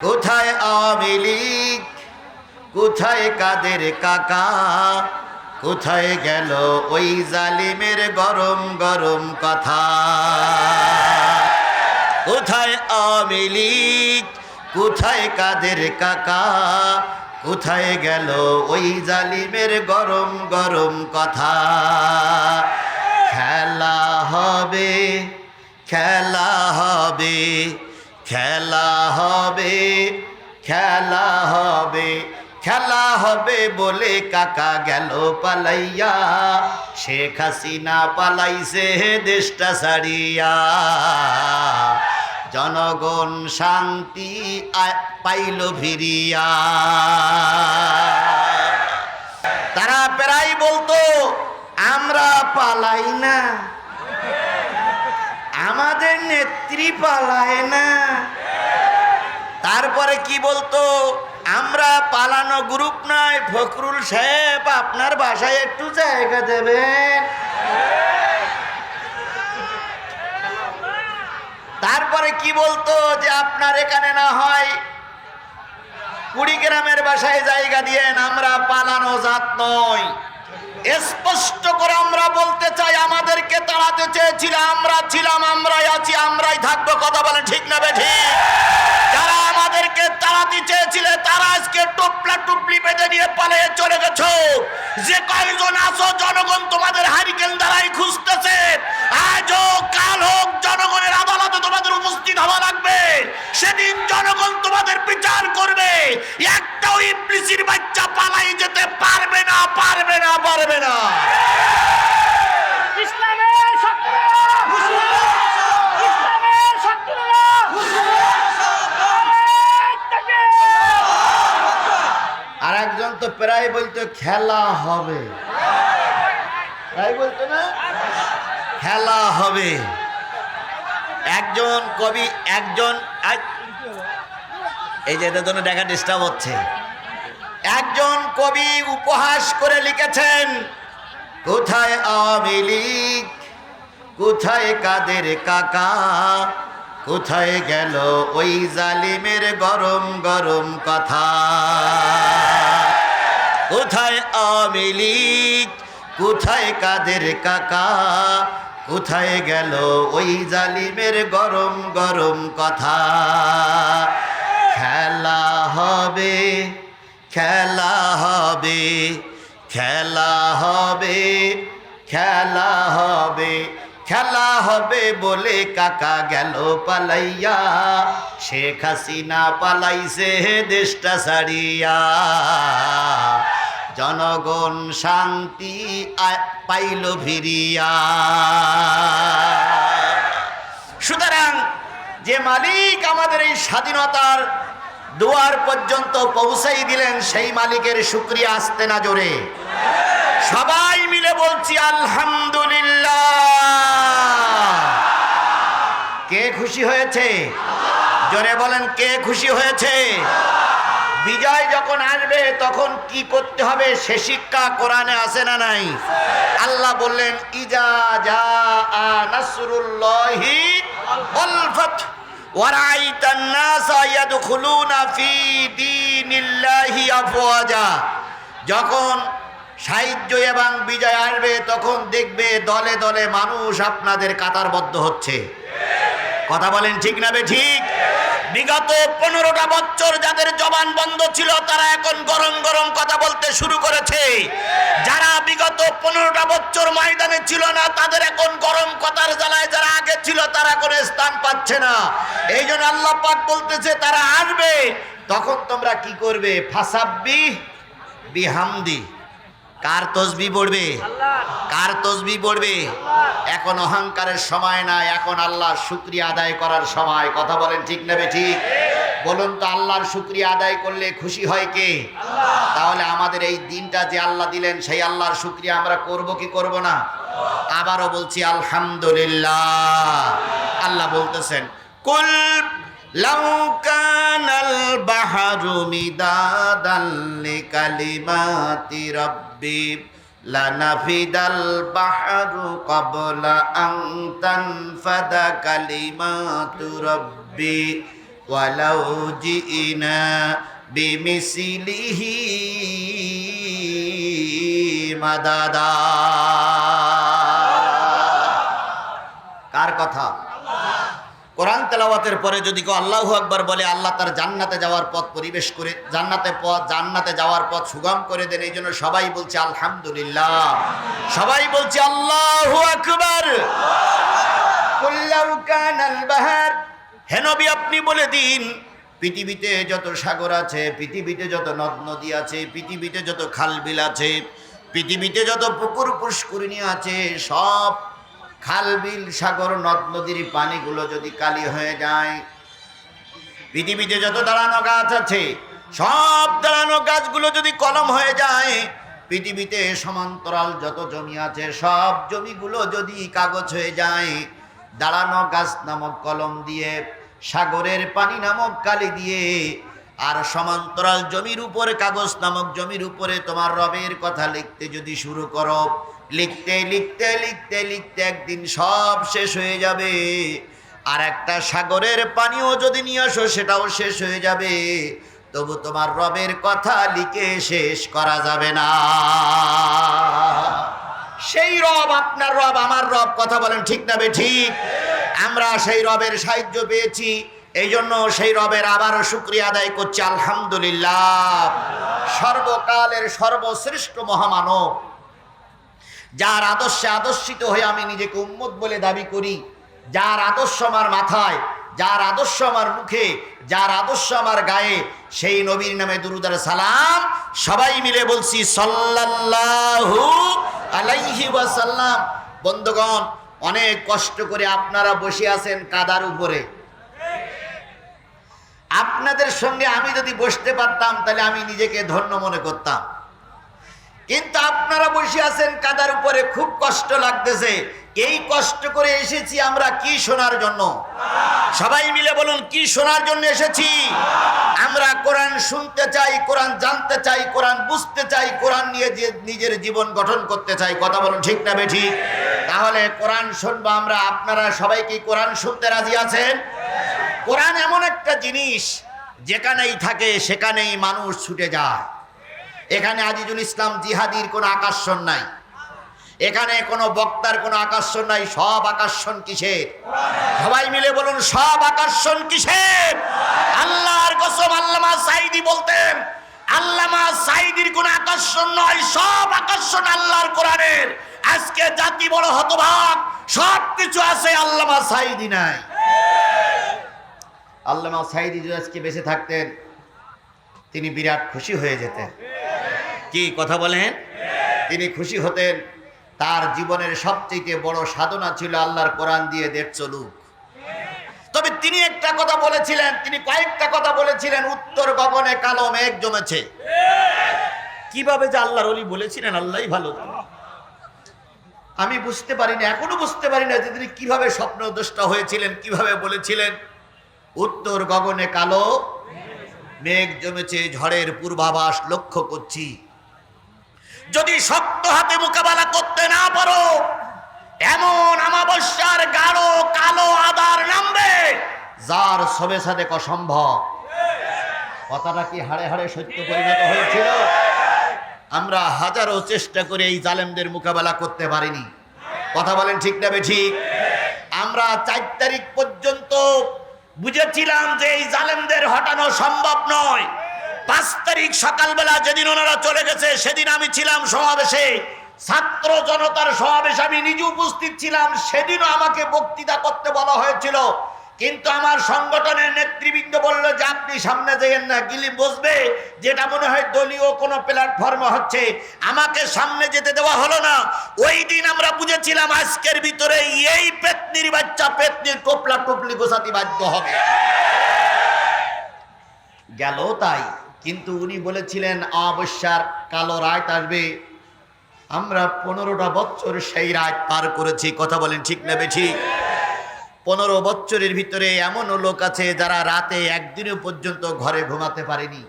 কোথায় আওয়ামী লীগ? কোথায় কাদের কাকা? কোথায় গেল ওই জালিমের গরম গরম কথা? কোথায় আওয়ামী লীগ? কোথায় কাদের কাকা? কোথায় গেল ওই জালিমের গরম গরম কথা? খেলা হবে খেলা হবে। খেলা হবে খেলা হবে খেলা হবে বলে কাকা গেল পালাইয়া। শেখ হাসিনা পালাইছে দেশটা ছাড়িয়া। জনগণ শান্তি পাইল ফিরিয়া। তারা প্রায় বলতো, আমরা পালাই না। আমাদের নেত্রী পালায় না। তারপরে কি বলতো, আমরা পালানো গ্রুপ নয়, ফখরুল সাহেব আপনার বাসায় একটু জায়গা দেবেন। তারপরে কি বলতো, যে আপনার এখানে না হয়, কুড়িগ্রামের বাসায় জায়গা দিয়েন, আমরা পালানো জাত নয় স্পষ্ট করে আমরা বলতে চাই, আমাদেরকে তাড়াতে চেয়েছিলাম আমরা ছিলাম, আমরাই আছি, আমরাই থাকব, কথা বলে ঠিক না বেঠি? যারা আমাদেরকে তাড়াতে চেয়েছিলে, তারা আজকে টুপলা টুপলি বেঁধে নিয়ে পালিয়ে চলে গেছো। যে কয়েকজন আছো, জনগণ তোমাদের খেলা হবে। তাই বলতো না? খেলা হবে। একজন কবি, একজন এক- এই যে এটার জন্য দেখা ডিস্টার্ব হচ্ছে। একজন কবি উপহাস করে লিখেছেন, কোথায় আওয়ামী লীগ? কোথায় কাদের কাকা? কোথায় গেল ওই জালিমের গরম গরম কথা? কোথায় আওয়ামী লীগ? কোথায় কাদের কাকা? কোথায় গেল ওই জালিমের গরম গরম কথা? খেলা হবে খেলা হবে খেলা হবে খেলা হবে খেলা হবে বলে কাকা গেল পালাইয়া। শেখ হাসিনা পালাইছে দেশটা ছাড়িয়া। জনগণ শান্তি পাইল ফিরিয়া সুতরাং যে মালিক আমাদের এই স্বাধীনতার দুয়ার পর্যন্ত পৌঁছাই দিলেন, সেই মালিকের শুক্রিয়া আসতে না জোরে। সবাই মিলে বলছি, আলহামদুলিল্লাহ। কে খুশি হয়েছে? জোরে বলেন, কে খুশি হয়েছে? বিজয় যখন আসবে তখন কি করতে হবে সে শিক্ষা কোরআনে আছে না নাই আল্লাহ বললেন ইজা যা নাসরুল্লাহি ওয়াল ফাth ورأيت الناس يدخلون في دين الله أفواجا যখন সাহায্য এবং বিজয় আসবে তখন দেখবে দলে দলে মানুষ আপনাদের কাতারবদ্ধ হচ্ছে কথা বলেন ঠিক না বে ঠিক বিগত পনেরোটা বছর যাদের জবান বন্ধ ছিল, তারা এখন গরম গরম কথা বলতে শুরু করেছে। যারা বিগত পনেরোটা বছর ময়দানে ছিল না, তাদের এখন গরম কথার জ্বালায় যারা আগে ছিল, তারা কোনো স্থান পাচ্ছে না। এই জন্য আল্লাহ পাক বলতেছে, তারা আসবে তখন তোমরা কি করবে? ফাসাব্বি বিহামদি। কার তসবি পড়বে? কার তসবি পড়বে? এখন অহংকারের সময় না এখন আল্লাহর শুক্রিয়া আদায় করার সময়। কথা বলেন ঠিক নেবে ঠিক বলুন তো আল্লাহর শুক্রিয়া আদায় করলে খুশি হয় কে? তাহলে আমাদের এই দিনটা যে আল্লাহ দিলেন, সেই আল্লাহর শুক্রিয়া আমরা করব কি করব না? আবারও বলছি, আলহামদুলিল্লাহ। আল্লাহ বলতেছেন, কুল لو كان البحر مدادا لكلمات ربي لنفد البحر قبل أن تنفد كلمات ربي ওয়ালাউ জিনা বিমিসলিহি মাদাদা কার কথা কোরআন তেলাওয়াতের পরে যদি কেউ আল্লাহু আকবার বলে, আল্লাহ তার জান্নাতে যাওয়ার পথ পরিবেশ করে, জান্নাতে পথ, জান্নাতে যাওয়ার পথ সুগম করে দেন, এই জন্য সবাই বলছে আলহামদুলিল্লাহ। সবাই বলছে আল্লাহু আকবার। বাহার। আপনি বলে দিন, পৃথিবীতে যত সাগর আছে, পৃথিবীতে যত নদ নদী আছে, পৃথিবীতে যত খাল বিল আছে, পৃথিবীতে যত পুকুর পুষ্করিণী আছে, সব খাল বিল সাগর নদ নদীর পানিগুলো যদি কালি হয়ে যায়, পৃথিবীতে যত দাঁড়ানো গাছ আছে, সব দাঁড়ানো গাছগুলো যদি কলম হয়ে যায়, পৃথিবীতে সমান্তরাল যত জমি আছে, সব জমিগুলো যদি কাগজ হয়ে যায় দাঁড়ানো গাছ নামক কলম দিয়ে, সাগরের পানি নামক কালি দিয়ে, আর সমান্তরাল জমির উপরে, কাগজ নামক জমির উপরে তোমার রবের কথা লিখতে যদি শুরু করো লিখতে লিখতে লিখতে লিখতে একদিন সব শেষ হয়ে যাবে। আর একটা সাগরের পানিও যদি নিয়ে আসো, সেটাও শেষ হয়ে যাবে। তবু তোমার রবের কথা লিখে শেষ করা যাবে না। সেই রব, আপনার রব, আমার রব, কথা বলেন ঠিক না বে ঠিক? আমরা সেই রবের সাহায্য পেয়েছি এই জন্য সেই রবের আবারও শুক্রিয়া আদায় করছি, আলহামদুলিল্লাহ। সর্বকালের সর্বশ্রেষ্ঠ মহামানব। যার আদর্শে আদর্শিত হয়ে আমি নিজেকে উম্মত বলে দাবি করি, যার আদর্শ আমার মাথায়, যার আদর্শ আমার মুখে, যার আদর্শ আমার গায়ে, সেই নবীর নামে দুরুদার সালাম সবাই মিলে বলছি সাল্লাল্লাহু আলাইহি ওয়াসাল্লাম। বন্ধুগণ, অনেক কষ্ট করে আপনারা বসে আছেন কাদার উপরে। আপনাদের সঙ্গে আমি যদি বসতে পারতাম, তাহলে আমি নিজেকে ধন্য মনে করতাম। কিন্তু আপনারা বসে আছেন কাদার উপরে, খুব কষ্ট লাগতেছে। এই কষ্ট করে এসেছি আমরা কি শোনার জন্য? সবাই মিলে বলুন, কি শোনার জন্য এসেছি? আমরা কোরআন শুনতে চাই, কোরআন জানতে চাই, কোরআন বুঝতে চাই, কোরআন নিয়ে নিজের জীবন গঠন করতে চাই। কথা বলুন, ঠিক না বেঠি? তাহলে কোরআন শুনব আমরা। আপনারা সবাই কি কোরআন শুনতে রাজি আছেন? কোরআন এমন একটা জিনিস যেখানেই থাকে, সেখানেই মানুষ ছুটে যায়। এখানে আজিজুল ইসলাম জিহাদির কোনো আকর্ষণ নাই। এখানে কোনো বক্তার কোনো আকর্ষণ নাই, সব আকর্ষণ কিসের? সবাই মিলে বলুন, সব আকর্ষণ কিসের? আল্লাহর কসম আল্লামা সাইদি বলতেন, আল্লামা সাইদির কোনো আকর্ষণ নয়, সব আকর্ষণ আল্লাহর কোরআনের। আজকে জাতি বড় হতভাগ সব কিছু আছে, আল্লামা সাইদি নাই। আল্লামা সাইদি যদি আজকে বেঁচে থাকতেন, তিনি বিরাট খুশি হয়ে যেতেন। কি কথা বলেন? তিনি খুশি হতেন। তার জীবনের সবচেয়ে বড় সাধনা ছিল আল্লাহর কোরআন দিয়ে দেড় চলুক। তবে তিনি একটা কথা বলেছিলেন, তিনি কয়েকটা কথা বলেছিলেন, উত্তর গগনে কালো মেঘ জমেছে। কীভাবে যে আল্লাহর অলি বলেছিলেন, আল্লাহই ভালো। আমি বুঝতে পারিনি, এখনও বুঝতে পারি না যে তিনি কীভাবে স্বপ্ন দোষটা হয়েছিলেন, কীভাবে বলেছিলেন। উত্তর গগনে কালো মেঘ জমেছে, ঝড়ের পূর্বাভাস লক্ষ্য করছি। যদি শক্ত হাতে মোকাবেলা করতে না পারো, এমন আমাবস্যার গাঢ় কালো আদার নামবে যার সবে সাথে অসম্ভব। কথাটা কি হাড়ে হাড়ে সত্য পরিণত হয়েছিল আমরা হাজারো চেষ্টা করে এই জালেমদের মোকাবেলা করতে পারিনি। কথা বলেন ঠিক না ঠিক? আমরা চার তারিখ পর্যন্ত বুঝেছিলাম যে এই জালেমদের হটানো সম্ভব নয়। পাঁচ তারিখ সকালবেলা যেদিন ওনারা চলে গেছে, সেদিন আমি ছিলাম সমাবেশে। ছাত্র জনতার সমাবেশে আমি নিজে উপস্থিত ছিলাম, সেদিনও আমাকে বক্তৃতা করতে বলা হয়েছিল। কিন্তু আমার সংগঠনের নেতৃবৃন্দ বলল, যে আপনি সামনে যেয়েন না, গিলি বসবে। যেটা মনে হয় দলীয় কোনো প্ল্যাটফর্মে হচ্ছে। আমাকে সামনে যেতে দেওয়া হলো না। ওই দিন আমরা বুঝেছিলাম আজকের ভিতরে এই পেতনির বাচ্চা, পেতনির টোপলা টোপলি গোসাতি বাধ্য হবে। গেল তাই। কিন্তু উনি বলেছিলেন অবস্যার কালো রাত আসবে। আমরা পনেরোটা বছর সেই রাত পার করেছি। কথা বলেন ঠিক না বেঠি? পনেরো বছরের ভিতরে এমনও লোক আছে যারা রাতে একদিনও পর্যন্ত ঘরে ঘুমাতে পারেনি।